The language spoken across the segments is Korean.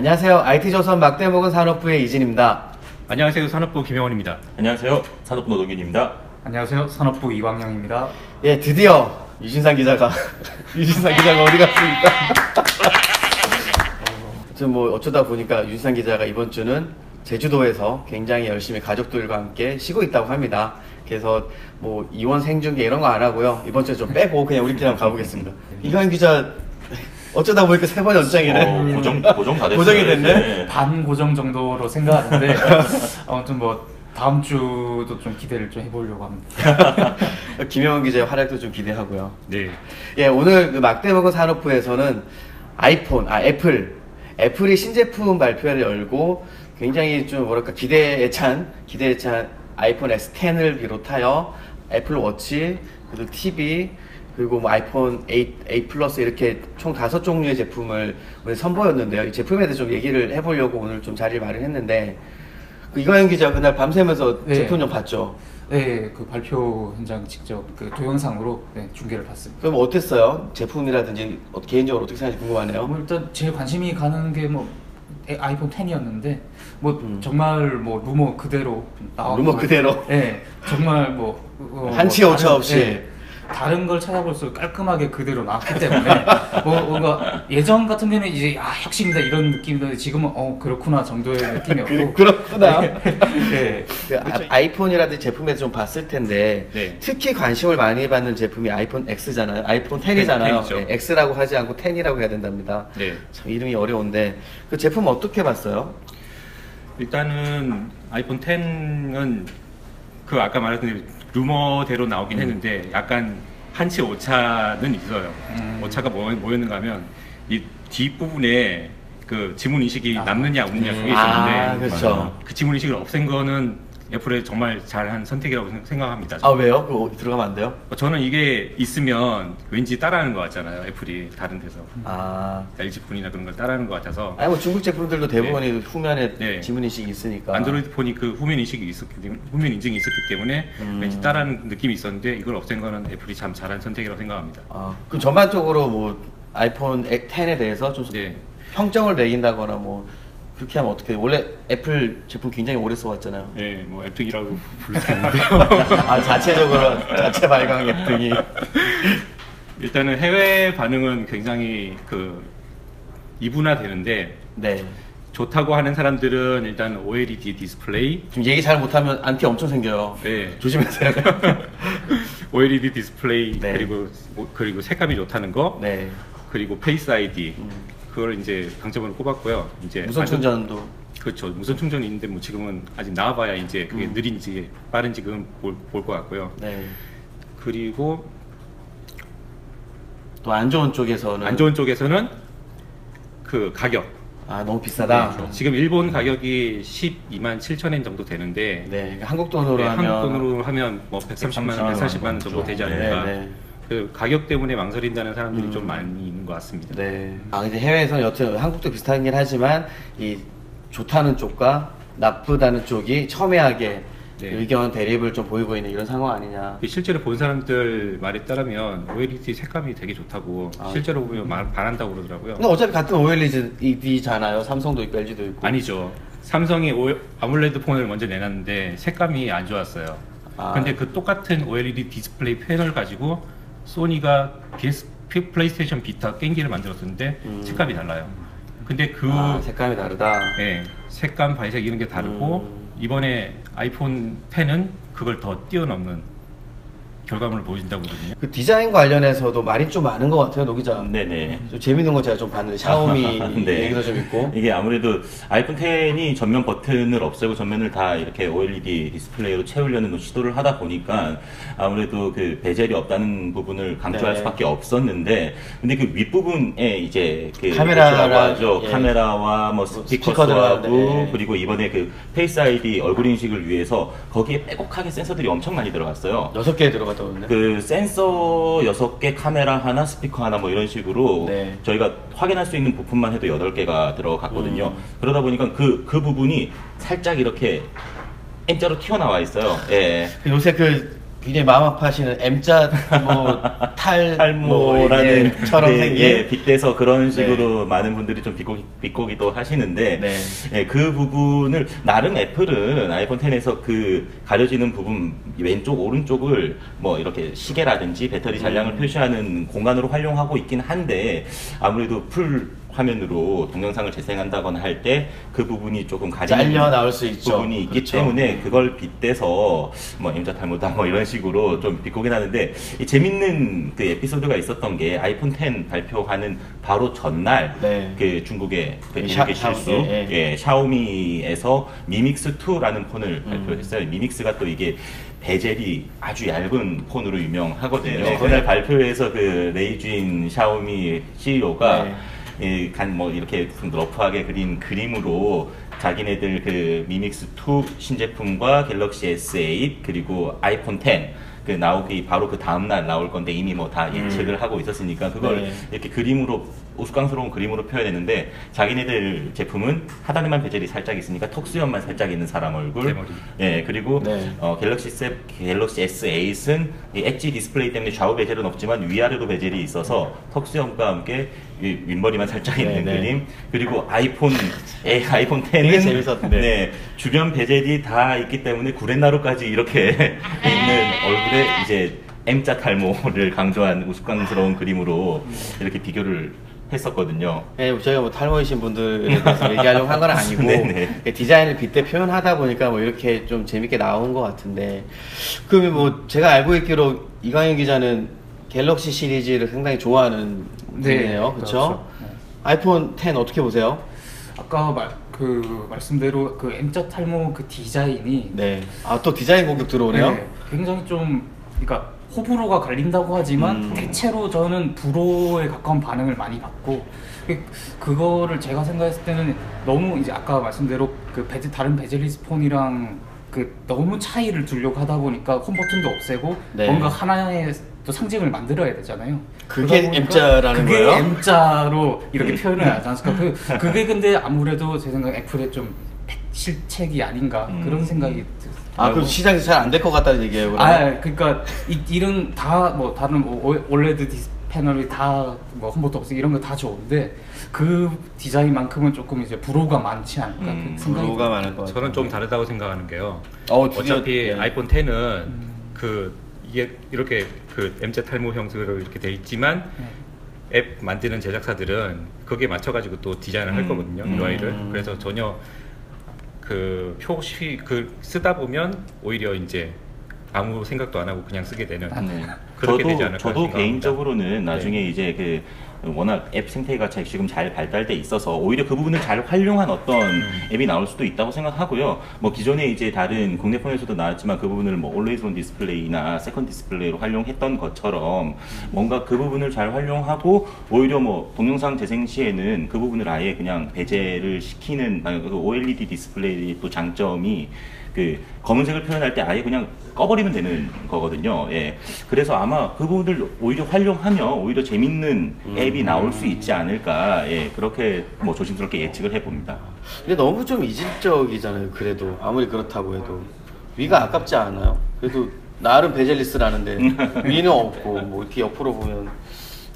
안녕하세요. IT조선 막대먹은 산업부의 이진입니다. 안녕하세요. 산업부 김영원입니다. 안녕하세요. 산업부 노동균입니다. 안녕하세요. 산업부 이광영입니다. 예, 드디어 유진상 기자가 유진상 기자가 어디 갔습니까? 지금 뭐 어쩌다 보니까 유진상 기자가 이번 주는 제주도에서 굉장히 열심히 가족들과 함께 쉬고 있다고 합니다. 그래서 뭐 이원 생중계 이런 거 안 하고요. 이번 주에 좀 빼고 그냥 우리끼리 한번 가보겠습니다. 이광현 기자 어쩌다 보니까 세 번 연장이네. 어, 고정 고정 다 됐어요. 고정이 됐네? 네. 반 고정 정도로 생각하는데 아무튼 뭐 다음 주도 좀 기대를 좀 해보려고 합니다. 김영원 기자의 활약도 좀 기대하고요. 네. 예, 오늘 그 막대먹은 산업부에서는 아이폰, 아, 애플, 애플이 신제품 발표회를 열고 굉장히 좀 뭐랄까 기대에 찬, 기대에 찬 아이폰 S10을 비롯하여 애플 워치, 그리고 TV, 그리고 뭐 아이폰 8, 8 플러스 이렇게 총 다섯 종류의 제품을 오늘 선보였는데요. 이 제품에 대해서 좀 얘기를 해보려고 오늘 좀 자리를 마련했는데, 그 이광현 기자 그날 밤새면서 네. 제품 좀 봤죠? 네, 그 발표 현장 직접 그 동영상으로 네, 중계를 봤습니다. 그럼 어땠어요? 제품이라든지 어, 개인적으로 어떻게 생각하는지 궁금하네요. 뭐 일단 제일 관심이 가는 게 뭐 아이폰 10이었는데 뭐 음. 정말 뭐 루머 그대로 나온 루머 거- 그대로? 네, 정말 뭐 어, 한치 뭐 오차 없이. 네, 다른 걸 찾아볼수록 깔끔하게 그대로 나왔기 때문에 뭐 뭔가 예전 같은 데는 이제 아 혁신이다 이런 느낌인데 지금은 어 그렇구나 정도의 느낌이었고 그, 렇구나 네. 그 아, 이폰이라든지 제품에서 좀 봤을 텐데 네. 특히 관심을 많이 받는 제품이 아이폰 X잖아요. 아이폰 10이잖아요. 네, 네, 10이죠. X라고 하지 않고 10이라고 해야 된답니다. 네. 참 이름이 어려운데 그 제품 어떻게 봤어요? 일단은 아이폰 10은 그 아까 말했던 대로 루머대로 나오긴 했는데 약간 한치 오차는 있어요. 음. 오차가 뭐, 뭐였는가 하면 이 뒷부분에 그 지문 인식이 아. 남느냐 없느냐 그게 아, 있었는데 그렇죠. 그 지문 인식을 없앤 거는 애플의 정말 잘한 선택이라고 생- 생각합니다. 아 왜요? 그거 들어가면 안 돼요? 저는 이게 있으면 왠지 따라하는 것 같잖아요. 애플이 다른 데서 아 LG 폰이나 그런 걸 따라하는 것 같아서 아니 뭐 중국 제품들도 대부분이 후면에 네. 지문 인식이 있으니까. 안드로이드 폰이 그 후면 인식이 있었기 때문에 후면 인증이 있었기 때문에 음. 왠지 따라하는 느낌이 있었는데 이걸 없앤 거는 애플이 참 잘한 선택이라고 생각합니다. 아, 그럼 전반적으로 뭐 아이폰 10에 대해서 좀 네. 평점을 매긴다거나 뭐 그렇게 하면 어떻게 원래 애플 제품 굉장히 오래 써왔잖아요. 네, 뭐 앱등이라고 있는데요. 아 자체적으로 자체 발광 앱등이 일단은 해외 반응은 굉장히 그 이분화되는데 네 좋다고 하는 사람들은 일단 OLED 디스플레이, 지금 얘기 잘 못하면 안티 엄청 생겨요. 네, 조심하세요. OLED 디스플레이 네. 그리고 그리고 색감이 좋다는 거, 네 그리고 페이스 아이디 음. 그걸 이제 강점으로 꼽았고요. 이제 무선 충전도 그렇죠. 무선 충전이 있는데 뭐 지금은 아직 나와봐야 이제 그게 음. 느린지 빠른지 그건 볼것 같고요. 네. 그리고 또 안 좋은 쪽에서는 안 좋은 쪽에서는 그 가격. 아 너무 비싸다. 네, 지금 일본 가격이 12만 7천 엔 정도 되는데 네 한국 돈으로 네, 하면 한국 돈으로 하면 뭐 130만 원, 140만 원 정도 되지 않을까. 네, 네. 그 가격 때문에 망설인다는 사람들이 음. 좀 많이 있는 것 같습니다. 네. 아 이제 해외에서는 여튼 한국도 비슷하긴 하지만 이 좋다는 쪽과 나쁘다는 쪽이 첨예하게 네. 의견 대립을 좀 보이고 있는 이런 상황 아니냐. 실제로 본 사람들 말에 따르면 OLED 색감이 되게 좋다고 아. 실제로 보면 말, 반한다고 그러더라고요. 근데 어차피 같은 OLED잖아요. 삼성도 있고 LG도 있고. 아니죠. 삼성이 오- 아몰레드 폰을 먼저 내놨는데 색감이 안 좋았어요. 아. 근데 그 똑같은 OLED 디스플레이 패널 가지고 소니가 PS, 플레이스테이션 비타 게임기를 만들었는데 음. 색감이 달라요. 근데 그 아, 색감이 다르다. 예, 색감, 발색 이런 게 다르고 음. 이번에 아이폰 10은 그걸 더 뛰어넘는 결과물을 보여준다고 그러거든요. 그 디자인 관련해서도 말이 좀 많은 것 같아요, 노 기자. 네네. 좀 재밌는 거 제가 좀 봤는데 샤오미 네. 얘기도 좀 있고. 이게 아무래도 아이폰 10이 전면 버튼을 없애고 전면을 다 이렇게 OLED 디스플레이로 채우려는 시도를 하다 보니까 아무래도 그 베젤이 없다는 부분을 강조할 네. 수밖에 없었는데 근데 그 윗부분에 이제 그 카메라랑, 라고 하죠. 예. 카메라와 뭐 스피커 스피커 들어가는데, 수하고 예. 그리고 이번에 그 페이스 아이디 얼굴 인식을 위해서 거기에 빼곡하게 센서들이 엄청 많이 들어갔어요. 여섯 개 들어갔 다 오는데. 그 센서 6개, 카메라 하나, 스피커 하나 뭐 이런 식으로 네. 저희가 확인할 수 있는 부품만 해도 8개가 들어갔거든요. 음. 그러다 보니까 그, 그 부분이 살짝 이렇게 M자로 튀어나와 있어요. 예. 요새 그 굉장히 마음 아파하시는 M자 뭐 탈 탈모라는 처럼 네, 생긴 예, 빗대서 그런 식으로 많은 분들이 좀 비꼬, 비꼬기도 하시는데 네. 예, 그 부분을 나름 애플은 아이폰 10에서 그 가려지는 부분 왼쪽 오른쪽을 뭐 이렇게 시계라든지 배터리 잔량을 음. 표시하는 공간으로 활용하고 있긴 한데 아무래도 풀 화면으로 동영상을 재생한다거나 할 때 그 부분이 조금 가리는 잘려 나올 수 있죠. 부분이 있기 그렇죠. 때문에 그걸 빗대서 뭐 임자 탈모다 뭐 이런 식으로 좀 비꼬긴 하는데 이 재밌는 그 에피소드가 있었던 게 아이폰 10 발표하는 바로 전날 네. 그 중국의 그 네, 샤- 일개 실수 샤오미, 예. 예, 샤오미에서 미믹스 2라는 폰을 음. 발표했어요. 미믹스가 또 이게 베젤이 아주 얇은 폰으로 유명하거든요. 네. 그날 발표에서 그 레이쥔 샤오미 CEO가 네. 예, 간뭐 이렇게 좀 러프하게 그린 그림으로 자기네들 그 미믹스 2 신제품과 갤럭시 S8 그리고 아이폰 10 그 나오기 바로 그 다음 날 나올 건데 이미 뭐 다 예측을 하고 있었으니까 그걸 네. 이렇게 그림으로 우스꽝스러운 그림으로 표현했는데 자기네들 제품은 하단에만 베젤이 살짝 있으니까 턱 수염만 살짝 있는 사람 얼굴 대머리. 예 그리고 네. 어, 갤럭시 세, 갤럭시 S8은 이 엣지 디스플레이 때문에 좌우 베젤은 없지만 위아래로 베젤이 있어서 턱 수염과 함께 이 윗머리만 살짝 있는 네, 네. 그림 그리고 아이폰 에, 아이폰 10은 되게 재밌었는데. 네, 주변 베젤이 다 있기 때문에 구렛나루까지 이렇게 있는 얼굴에 이제 M자 탈모를 강조한 우스꽝스러운 그림으로 이렇게 비교를 했었거든요. 예, 저희가 뭐 탈모이신 분들에 대해서 얘기하려고 한 건 아니고 네네. 예, 디자인을 빗대 표현하다 보니까 뭐 이렇게 좀 재밌게 나온 것 같은데 그러면 뭐 제가 알고 있기로 이광현 기자는 갤럭시 시리즈를 상당히 좋아하는 분이네요, 그렇죠? 그렇죠. 네. 아이폰 10 어떻게 보세요? 아까 말, 그 말씀대로 그 M자 탈모 그 디자인이 네. 아 또 디자인 공격 들어오네요. 네, 굉장히 좀 그러니까 호불호가 갈린다고 하지만 음. 대체로 저는 불호에 가까운 반응을 많이 받고 그- 그거를 제가 생각했을 때는 너무 이제 아까 말씀대로 그 베젤 다른 베젤리스 폰이랑 그 너무 차이를 두려고 하다 보니까 홈 버튼도 없애고 네. 뭔가 하나의 또 상징을 만들어야 되잖아요. 그게 M자라는 그게 거예요? M자로 이렇게 표현을 하지 않습니까? 그, 그게 근데 아무래도 제 생각 에 애플의 좀 실책이 아닌가 음. 그런 생각이 드- 아 그럼 시장에서 잘안 될 것 같다는 얘기예요? 아, 그러니까 이, 이런 다 뭐 다른 뭐 올- 올레드 디스 패널이 다뭐 홈버터 없이 이런 거 다 좋은데 그 디자인만큼은 조금 이제 불호가 많지 않을까 음, 그 생각이 불호가 많을 것 같아요. 저는 좀 다르다고 생각하는 게요. 어, 드디어- 어차피 네. 아이폰 10은 그 이게 이렇게 그 M자 탈모 형식으로 이렇게 돼 있지만 네. 앱 만드는 제작사들은 거기에 맞춰가지고 또 디자인을 할 음, 거거든요 음. UI를 그래서 전혀 그 표시 그 쓰다 보면 오히려 이제 아무 생각도 안 하고 그냥 쓰게 되는 아, 네. 그렇게 저도, 되지 않을까 저도 생각합니다. 개인적으로는 나중에 네. 이제 그 워낙 앱 생태계가 자- 지금 잘 발달돼 있어서 오히려 그 부분을 잘 활용한 어떤 음. 앱이 나올 수도 있다고 생각하고요. 뭐 기존에 이제 다른 국내 폰에서도 나왔지만 그 부분을 뭐 Always On 디스플레이나 세컨 디스플레이로 활용했던 것처럼 뭔가 그 부분을 잘 활용하고 오히려 뭐 동영상 재생 시에는 그 부분을 아예 그냥 배제를 시키는 그 OLED 디스플레이의 또 장점이 그 검은색을 표현할 때 아예 그냥 꺼버리면 되는 거거든요. 예. 그래서 아마 그 부분을 오히려 활용하면 오히려 재밌는 앱이 나올 수 있지 않을까. 예. 그렇게 뭐 조심스럽게 예측을 해봅니다. 근데 너무 좀 이질적이잖아요. 그래도 아무리 그렇다고 해도 위가 아깝지 않아요? 그래도 나름 베젤리스라는데 위는 없고 뭐 이렇게 옆으로 보면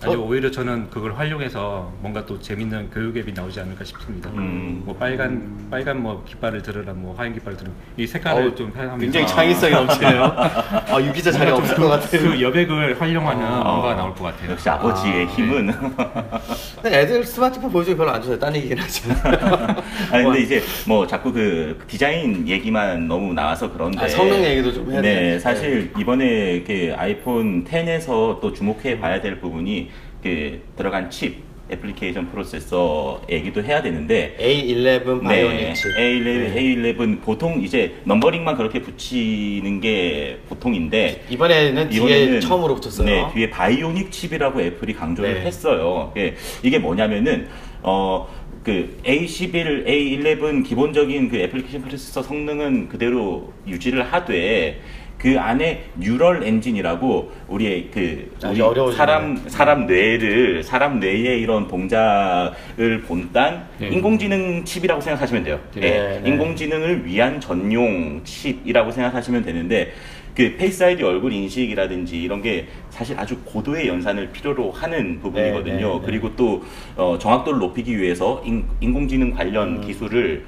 아니 어? 오히려 저는 그걸 활용해서 뭔가 또 재밌는 교육 앱이 나오지 않을까 싶습니다. 음. 뭐 빨간 빨간 뭐 깃발을 들으라 뭐 하얀 깃발을 들으라 이 색깔을 어우, 좀 표현하면서 굉장히 창의성이 넘치네요. 아 유기자 자리 없을 것 같아요. 그 여백을 활용하는 어, 뭔가 나올 것 같아요. 역시 아버지의 아, 힘은. 근데 애들 스마트폰 보여주기 별로 안 좋아요. 딴 얘기긴 하지만. 아니 근데 이제 뭐 자꾸 그 디자인 얘기만 너무 나와서 그런데 아, 성능 얘기도 좀 해야 네, 되는데. 사실 이번에 그 아이폰 10에서 또 주목해 봐야 될 부분이 그 들어간 칩 애플리케이션 프로세서 얘기도 해야 되는데 A11 바이오닉 네, 칩. A11, 네. A11 보통 이제 넘버링만 그렇게 붙이는 게 보통인데 이번에는 뒤에 이번에는 처음으로 붙였어요. 네, 뒤에 바이오닉 칩이라고 애플이 강조를 네. 했어요. 예, 이게 뭐냐면은 어. 그 A11, A11 기본적인 그 애플리케이션 프로세서 성능은 그대로 유지를 하되 그 안에 뉴럴 엔진이라고 우리의 그 아주 우리 어려워지네. 사람 사람 뇌를 사람 뇌의 이런 동작을 본딴 네. 인공지능 칩이라고 생각하시면 돼요. 네, 예, 네. 인공지능을 위한 전용 칩이라고 생각하시면 되는데 그그 페이스 아이디 얼굴 인식이라든지 이런 게 사실 아주 고도의 연산을 필요로 하는 부분이거든요. 네, 네, 네. 그리고 또 어, 정확도를 높이기 위해서 인, 인공지능 관련 음. 기술을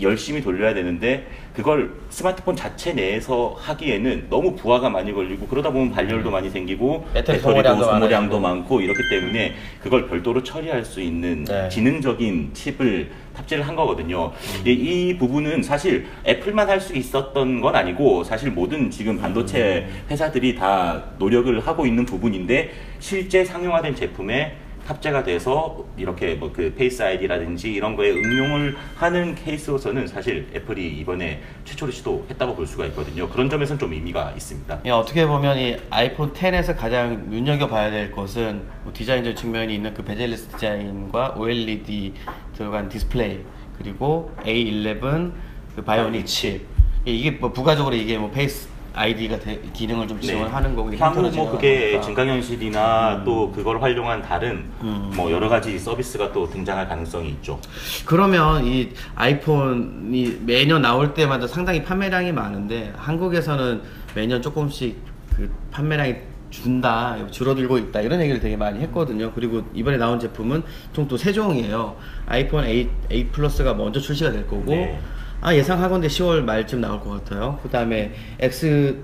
열심히 돌려야 되는데 그걸 스마트폰 자체 내에서 하기에는 너무 부하가 많이 걸리고 그러다 보면 발열도 많이 생기고 배터리 배터리도 소모량도 소모량도 많아지고. 많고 이렇기 때문에 그걸 별도로 처리할 수 있는 네. 지능적인 칩을 탑재를 한 거거든요. 음. 이, 이 부분은 사실 애플만 할 수 있었던 건 아니고 사실 모든 지금 반도체 음. 회사들이 다 노력을 하고 있는 부분인데 실제 상용화된 제품에 탑재가 돼서 이렇게 뭐 그 페이스 아이디라든지 이런 거에 응용을 하는 케이스로서는 사실 애플이 이번에 최초로 시도했다고 볼 수가 있거든요. 그런 점에서는 좀 의미가 있습니다. 예, 어떻게 보면 이 아이폰 10에서 가장 눈여겨봐야 될 것은 뭐 디자인적 측면이 있는 그 베젤리스 디자인과 OLED 들어간 디스플레이 그리고 A11 그 바이오닉 칩 예, 이게 뭐 부가적으로 이게 뭐 페이스 아이디가 기능을 좀 지원하는 거고 네. 향후 형태로 뭐 그게. 증강현실이나 또 그걸 활용한 다른 음. 뭐 여러 가지 서비스가 또 등장할 가능성이 있죠. 그러면 이 아이폰이 매년 나올 때마다 상당히 판매량이 많은데 한국에서는 매년 조금씩 그 판매량이 준다, 줄어들고 있다 이런 얘기를 되게 많이 했거든요. 그리고 이번에 나온 제품은 총 또 세 종이에요. 아이폰 8, 8 플러스가 먼저 출시가 될 거고, 네. 아 예상하건대 10월 말쯤 나올 것 같아요. 그 다음에 X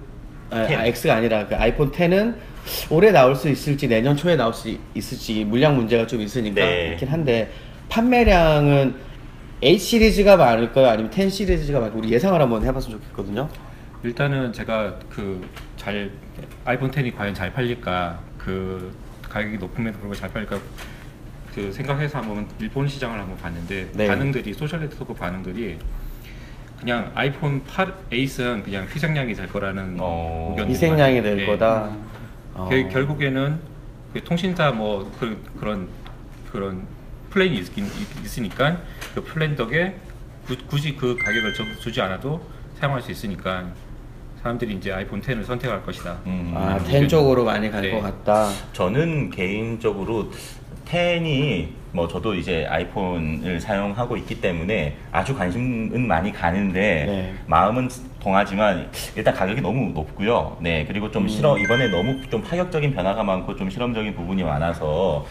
아, 10. 아, X가 아니라 그 아이폰 10은 올해 나올 수 있을지 내년 초에 나올 수 있을지 물량 문제가 좀 있으니까 네. 그렇긴 한데 판매량은 8 시리즈가 많을까요? 아니면 10 시리즈가 많을까요? 우리 예상을 한번 해봤으면 좋겠거든요. 일단은 제가 그 잘 아이폰 10이 과연 잘 팔릴까 그 가격이 높음에도 불구하고 잘 팔릴까 그 생각해서 한번 일본 시장을 한번 봤는데 네. 반응들이 소셜 네트워크 반응들이 그냥 아이폰 8 에이스는 그냥 희생양이 될 거라는 어, 의견들이 희생양이 많아요. 될 네. 거다. 음. 어. 그 결국에는 그 통신사 뭐 그, 그런 그런 플랜이 있긴 있- 있으니까 그 플랜 덕에 구- 굳이 그 가격을 주- 주지 않아도 사용할 수 있으니까 사람들이 이제 아이폰 10을 선택할 것이다. 음. 아, 10 쪽으로 많이 갈것 네. 같다. 저는 개인적으로 10이 뭐 저도 이제 아이폰을 사용하고 있기 때문에 아주 관심은 많이 가는데 네. 마음은 동하지만 일단 가격이 너무 높고요. 네 그리고 좀 싫어 이번에 너무 좀 파격적인 변화가 많고 좀 실험적인 부분이 많아서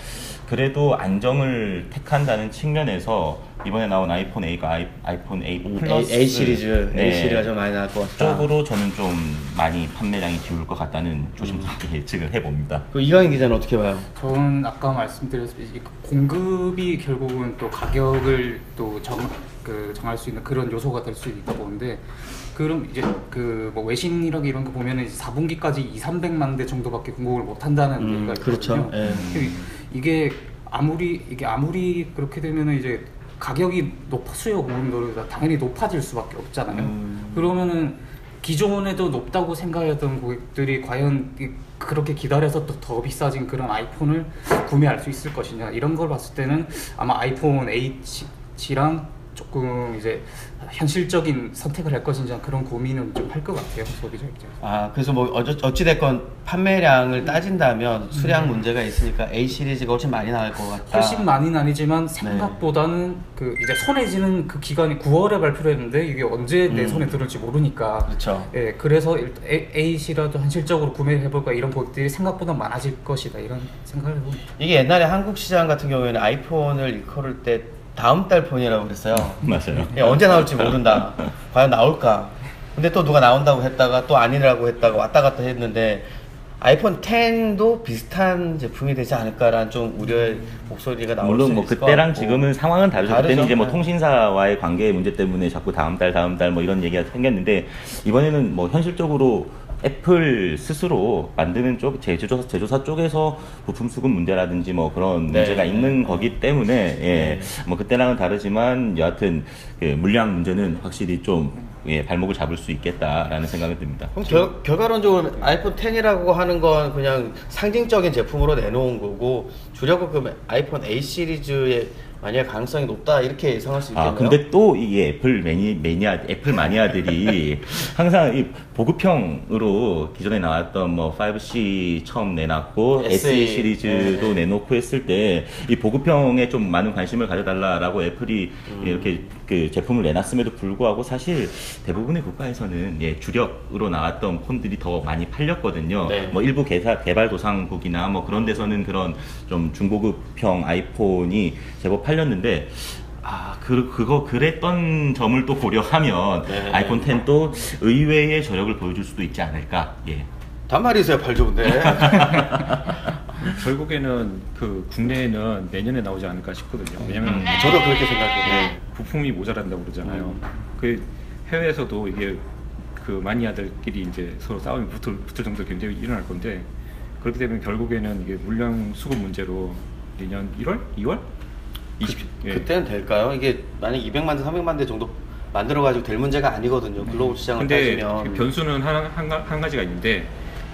그래도 안정을 택한다는 측면에서 이번에 나온 아이폰 8과 아이, 아이 폰 8 플러스 A, A 시리즈, 네. A 시리즈가 좀 많이 나올 것 같다. 쪽으로 저는 좀 많이 판매량이 기울 것 같다는 조심스럽게 예측을 해봅니다. 그 이강인 기자는 어떻게 봐요? 저는 아까 말씀드렸듯이 공급이 결국은 또 가격을 또 정, 그 정할 수 있는 그런 요소가 될 수 있다 보는데 그럼 이제 그 뭐 외신이랑 이런 거 보면은 이제 4분기까지 2, 300만 대 정도밖에 공급을 못 한다는 음, 얘기가 그렇죠. 있거든요. 예. 그 이게 아무리 이게 아무리 그렇게 되면은 이제 가격이 높 수요 공급도가 당연히 높아질 수밖에 없잖아요. 음. 그러면은 기존에도 높다고 생각했던 고객들이 과연 이- 그렇게 기다려서 또 더 비싸진 그런 아이폰을 구매할 수 있을 것이냐 이런 걸 봤을 때는 아마 아이폰 8랑 조금 이제 현실적인 선택을 할 것인지 그런 고민은 좀 할 것 같아요 소비자 입장에서. 아, 그래서 뭐 어찌, 어찌 됐건 판매량을 따진다면 수량 문제가 있으니까 A 시리즈가 훨씬 많이 나올 것 같다. 훨씬 많이는 아니지만 네. 생각보다는 그 이제 손에 쥐는 그 기간이 9월에 발표를 했는데 이게 언제 내 음. 손에 들을지 모르니까 그렇죠. 예 그래서 일단 에이시라도 현실적으로 구매해볼까 이런 고객들이 생각보다 많아질 것이다 이런 생각을 해봅니다. 이게 옛날에 한국 시장 같은 경우에는 아이폰을 일컬을 때 다음 달 폰이라고 그랬어요. 맞아요. 예, 언제 나올지 모른다. 과연 나올까? 근데 또 누가 나온다고 했다가 또 아니라고 했다가 왔다 갔다 했는데 아이폰 10도 비슷한 제품이 되지 않을까라는 좀 우려의 목소리가 나올 수 물론 있을 뭐것 그때랑. 지금은 상황은 다르죠. 다르죠. 그때는 이제 뭐 네. 통신사와의 관계 문제 때문에 자꾸 다음 달 다음 달 뭐 이런 얘기가 생겼는데 이번에는 뭐 현실적으로 애플 스스로 만드는 쪽 제조사 제조사 쪽에서 부품 수급 문제라든지 뭐 그런 네. 문제가 있는 거기 때문에 예. 뭐 그때랑은 다르지만 여하튼 그 물량 문제는 확실히 좀 예, 발목을 잡을 수 있겠다라는 생각이 듭니다. 그럼 결, 결과론적으로 아이폰 10이라고 하는 건 그냥 상징적인 제품으로 내놓은 거고 주력은 그 아이폰 8 시리즈의 만약 가능성이 높다 이렇게 예상할 수 있겠네요. 아 근데 또 이 애플 매니 매니아 애플 마니아들이 항상 이 보급형으로 기존에 나왔던 뭐 5C 처음 내놨고 SE, SE 시리즈도 네. 내놓고 했을 때 이 보급형에 좀 많은 관심을 가져달라라고 애플이 음. 이렇게 그 제품을 내놨음에도 불구하고 사실 대부분의 국가에서는 예 주력으로 나왔던 폰들이 더 많이 팔렸거든요. 네. 뭐 일부 개사, 개발 도상국이나 뭐 그런 데서는 그런 좀 중고급형 아이폰이 제법 팔렸는데 아, 그, 그거, 그랬던 점을 또 고려하면 네. 아이폰 10도 의외의 저력을 보여줄 수도 있지 않을까. 예. 단말이세요, 팔 좋은데. 결국에는 그 국내에는 내년에 나오지 않을까 싶거든요. 왜냐면 음. 저도 그렇게 생각해요. 네, 부품이 모자란다고 그러잖아요. 그 해외에서도 이게 그 마니아들끼리 이제 서로 싸움이 붙을, 붙을 정도 굉장히 일어날 건데 그렇게 되면 결국에는 이게 물량 수급 문제로 내년 1월, 2월, 20 예. 그때는 될까요? 이게 만약 200만 대, 300만 대 정도 만들어 가지고 될 문제가 아니거든요. 글로벌 시장을 근데 따지면. 변수는 한, 한, 가- 한 가지가 있는데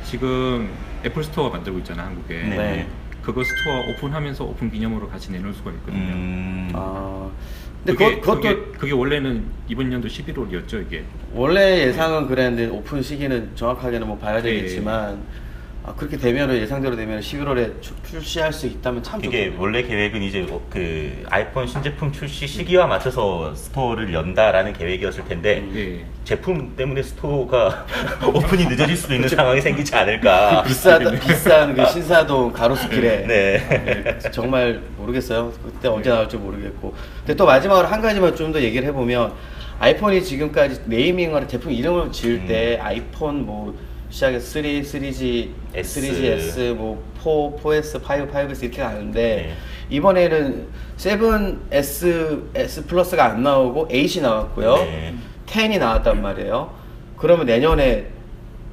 지금 애플 스토어 만들고 있잖아 한국에. 네. 그거 스토어 오픈하면서 오픈 기념으로 같이 내놓을 수가 있거든요. 음, 아, 근데 그게, 그것, 그것도 그게, 그게 원래는 이번 연도 11월이었죠 이게. 원래 예상은 그랬는데 오픈 시기는 정확하게는 뭐 봐야 네. 되겠지만 아, 그렇게 되면은 예상대로 되면 11월에 출시할 수 있다면 참 이게 좋겠네요. 원래 계획은 이제 어, 그 아이폰 신제품 출시 시기와 맞춰서 스토어를 연다라는 계획이었을 텐데 음. 예. 제품 때문에 스토어가 오픈이 늦어질 수도 있는 상황이 생기지 않을까. 비싸다 비싼 그 신사동 가로수길에 네. 네, 정말 모르겠어요. 그때 언제 나올지 모르겠고. 근데 또 마지막으로 한 가지만 좀 더 얘기를 해보면 아이폰이 지금까지 네이밍을 제품 이름을 지을 음. 때 아이폰 뭐 시작해서 3, 3G, S. 3GS, 뭐 4, 4S, 5, 5S 이렇게 가는데 네. 이번에는 7S, S 플러스가 안 나오고 8이 나왔고요. 네. 10이 나왔단 말이에요. 그러면 내년에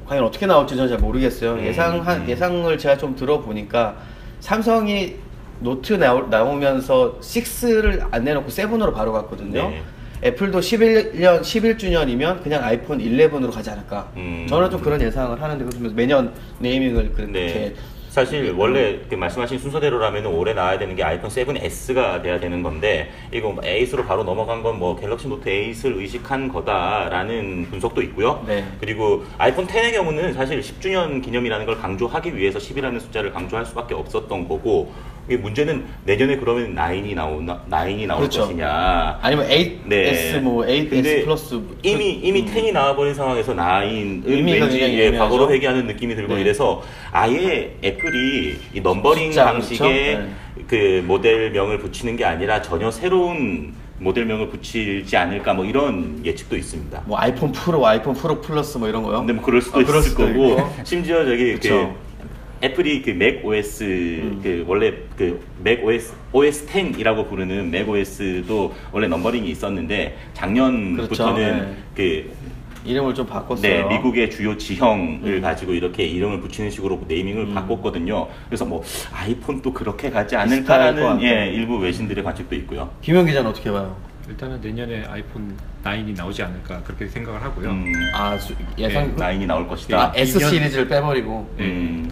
과연 어떻게 나올지 저는 잘 모르겠어요. 음, 예상 한 음. 예상을 제가 좀 들어보니까 삼성이 노트 나오, 나오면서 6를 안 내놓고 7으로 바로 갔거든요. 네. 애플도 11년 11주년이면 그냥 아이폰 11으로 가지 않을까. 음. 저는 좀 그런 예상을 하는데 그래서 매년 네이밍을 그렇게 네. 사실 원래 그 말씀하신 순서대로라면 올해 나와야 되는 게 아이폰 7S가 돼야 되는 건데 이거 8으로 바로 넘어간 건 뭐 갤럭시 노트 8을 의식한 거다라는 분석도 있고요. 네. 그리고 아이폰 10의 경우는 사실 10주년 기념이라는 걸 강조하기 위해서 10이라는 숫자를 강조할 수밖에 없었던 거고 이게 문제는 내년에 그러면 9이 나오나 9이 나올 그렇죠. 것이냐. 아니면 8S 뭐 8S 근데 플러스 이미 이미 음. 10이 나와버린 상황에서 9은 의미가 왠지 예. 과거로 회귀하는 느낌이 들고 네. 이래서 아예 애플이 이 넘버링 숫자, 방식의 그렇죠? 그 모델명을 붙이는 게 아니라 전혀 새로운 모델명을 붙이지 않을까 뭐 이런 예측도 있습니다. 뭐 아이폰 프로, 아이폰 프로 플러스 뭐 이런 거요. 근데 뭐 그럴 수도 아, 그럴 있을 수도 거고 있고. 심지어 저기. 그 애플이 그 맥 OS 음. 그 원래 그 맥 OS OS 10이라고 부르는 맥 OS도 원래 넘버링이 있었는데 작년부터는 그렇죠. 그 이름을 좀 바꿨어요. 네, 미국의 주요 지형을 음. 가지고 이렇게 이름을 붙이는 식으로 네이밍을 음. 바꿨거든요. 그래서 뭐 아이폰도 그렇게 가지 않을까라는. 예, 일부 외신들의 관측도 있고요. 김현 기자는 어떻게 봐요? 일단은 내년에 아이폰 9이 나오지 않을까 그렇게 생각을 하고요. 음, 아 수- 예상 네, 9이 나올 것이다. 아, S 시리즈를 빼버리고 네.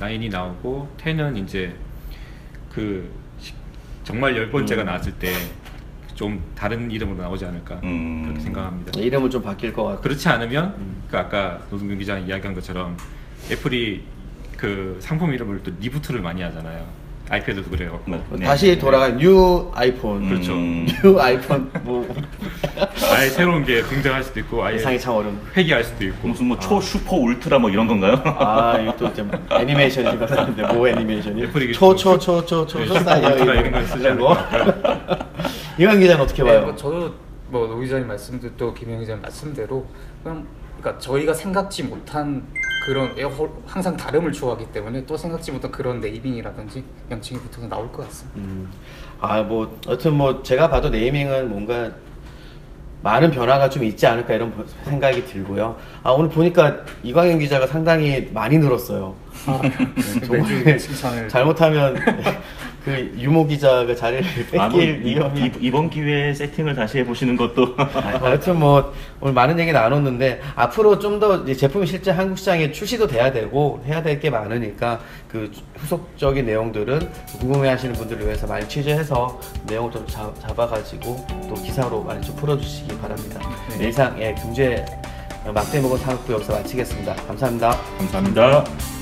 음. 9이 나오고 10은 이제 그 시- 정말 열 번째가 음. 나왔을 때 좀 다른 이름으로 나오지 않을까 음. 그렇게 생각합니다. 이름은 좀 바뀔 것 같아요. 그렇지 않으면 그 아까 노승균 기자 이야기한 것처럼 애플이 그 상품 이름을 또 리부트를 많이 하잖아요. 아이패드도 그래요. 뭐, 네. 다시 돌아간 뉴 아이폰. 그렇죠. 음. 뉴 아이폰 뭐 아예 새로운 게 등장할 수도 있고 아예 예상이 참 어려운. 회귀할 수도 있고 무슨 뭐 초 슈퍼 울트라 뭐 이런 건가요? 아 이거 또 이제 애니메이션이 같은데 뭐 애니메이션이? 애플이 초초초초초 네, 사이어 슈퍼 이런 걸 쓰지 거. 이wan 기자는 어떻게 네, 봐요? 뭐 저도 뭐 노 기자님 말씀도 또 김영 기자님 말씀대로 그냥 그러니까 저희가 생각지 못한 그런 에- 헐- 항상 다름을 추구하기 때문에 또 생각지 못한 그런 네이밍이라든지 명칭이 붙어서 나올 것 같습니다. 음. 아뭐 여튼 뭐 제가 봐도 네이밍은 뭔가 많은 변화가 좀 있지 않을까 이런 보- 생각이 들고요. 아 오늘 보니까 이광현 기자가 상당히 많이 늘었어요. 네, 매주 칭찬을 잘못하면 그 유모 기자가 자리를 아, 뭐 뺏길 이, 위험이 이, 이번 기회에 세팅을 다시 해보시는 것도 아, 여튼 뭐 오늘 많은 얘기 나눴는데 앞으로 좀 더 제품이 실제 한국 시장에 출시도 돼야 되고 해야 될 게 많으니까 그 후속적인 내용들은 궁금해하시는 분들을 위해서 많이 취재해서 내용을 좀 잡, 잡아가지고 또 기사로 많이 좀 풀어주시기 바랍니다. 네. 이상 예, 경제 막대 먹은 산업부 여기서 마치겠습니다. 감사합니다. 감사합니다.